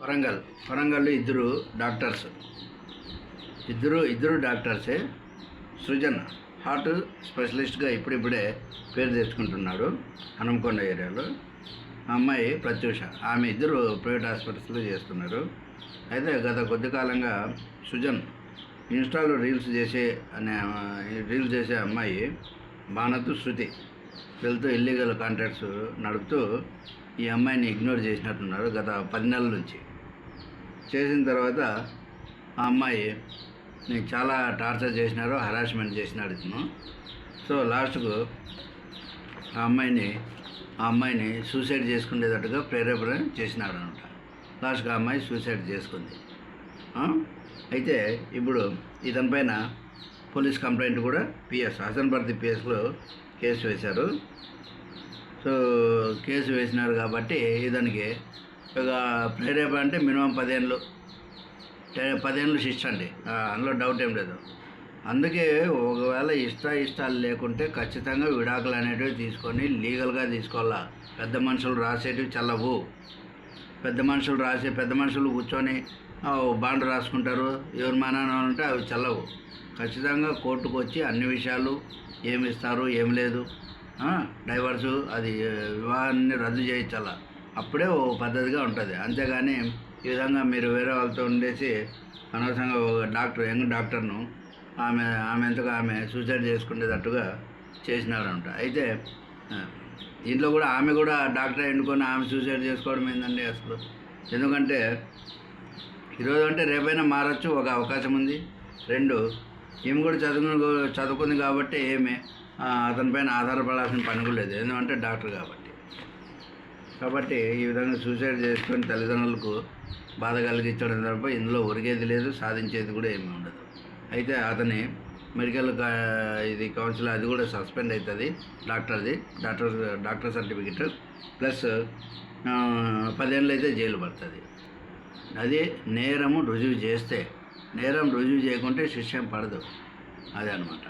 వరంగల్. వరంగల్లో ఇద్దరు డాక్టర్స్. ఇద్దరు ఇద్దరు డాక్టర్సే సృజన్. హార్ట్ స్పెషలిస్ట్గా ఇప్పుడిప్పుడే పేరు తెచ్చుకుంటున్నాడు హనంకొండ ఏరియాలో. ఆ అమ్మాయి ప్రత్యూష. ఆమె ఇద్దరు ప్రైవేట్ హాస్పిటల్స్లో చేస్తున్నారు. అయితే గత కొద్ది కాలంగా సుజన్ ఇన్స్టాలో రీల్స్ చేసే అనే రీల్స్ చేసే అమ్మాయి బాణతు శృతి. వీళ్ళతో ఇల్లీగల్ కాంట్రాక్ట్స్ నడుపుతూ ఈ అమ్మాయిని ఇగ్నోర్ చేసినట్టున్నారు గత పది నెలల నుంచి. చేసిన తర్వాత ఆ అమ్మాయి నీకు చాలా టార్చర్ చేసినారు హరాస్మెంట్ చేసినాడు ఇతను. సో లాస్ట్కు ఆ అమ్మాయిని ఆ అమ్మాయిని సూసైడ్ చేసుకునేటట్టుగా ప్రేరేపణ చేసినాడు అనమాట లాస్ట్కి ఆ అమ్మాయి సూసైడ్ చేసుకుంది. అయితే ఇప్పుడు ఇతనిపైన పోలీస్ కంప్లైంట్ కూడా పిఎస్ హసన్పర్తి పిఎస్లో కేసు వేశారు. సో కేసు వేసినారు కాబట్టి ఇతనికి ఒక ప్రేరేప అంటే మినిమం పదేళ్ళు టే- పదేళ్ళు శిక్ష అండి. అందులో డౌట్ ఏం లేదు. అందుకే ఒకవేళ ఇష్ట ఇష్టాలు లేకుంటే ఖచ్చితంగా విడాకులు అనేటివి తీసుకొని లీగల్గా తీసుకోవాలా. పెద్ద మనుషులు రాసేటివి చల్లవు. పెద్ద మనుషులు రాసే పెద్ద మనుషులు కూర్చొని బాండ్ రాసుకుంటారు. ఎవరి మానాన ఉంటే అవి చల్లవు. ఖచ్చితంగా కోర్టుకు వచ్చి అన్ని విషయాలు ఏమి ఇస్తారు ఏం లేదు. డైవర్సు అది వివాహాన్ని రద్దు చేయించాల? అప్పుడే ఓ పద్ధతిగా ఉంటుంది. అంతేగాని ఈ విధంగా మీరు వేరే వాళ్ళతో ఉండేసి అనవసరంగా ఒక డాక్టర్ యంగ్ డాక్టర్ను ఆమె ఆమె ఎంతగా ఆమె సూసైడ్ చేసుకునేటట్టుగా చేసినారంట. అయితే దీంట్లో కూడా ఆమె కూడా డాక్టర్ ఎన్నుకొని ఆమె సూసైడ్ చేసుకోవడం ఏందండి అసలు? ఎందుకంటే ఈరోజు అంటే రేపైనా మారచ్చు ఒక అవకాశం ఉంది. రెండు ఈమె కూడా చదువుకుని చదువుకుంది కాబట్టి ఏమి అతనిపైన ఆధారపడాల్సిన పని కూడా లేదు. ఎందుకంటే డాక్టర్ కాబట్టి. కాబట్టి ఈ విధంగా సూసైడ్ చేసుకొని తల్లిదండ్రులకు బాధ కలిగించడం తప్ప ఇందులో ఒరిగేది లేదు సాధించేది కూడా ఏమీ ఉండదు. అయితే అతని మెడికల్ కా- ఇది కౌన్సిల్ అది కూడా సస్పెండ్ అవుతుంది డాక్టర్ది డాక్టర్ డాక్టర్ సర్టిఫికెట్ ప్లస్ పదేళ్ళు అయితే జైలు పడుతుంది. అది నేరము రుజువు చేస్తే నేరం రుజువు చేయకుంటే శిక్ష పడదు. అదే అనమాట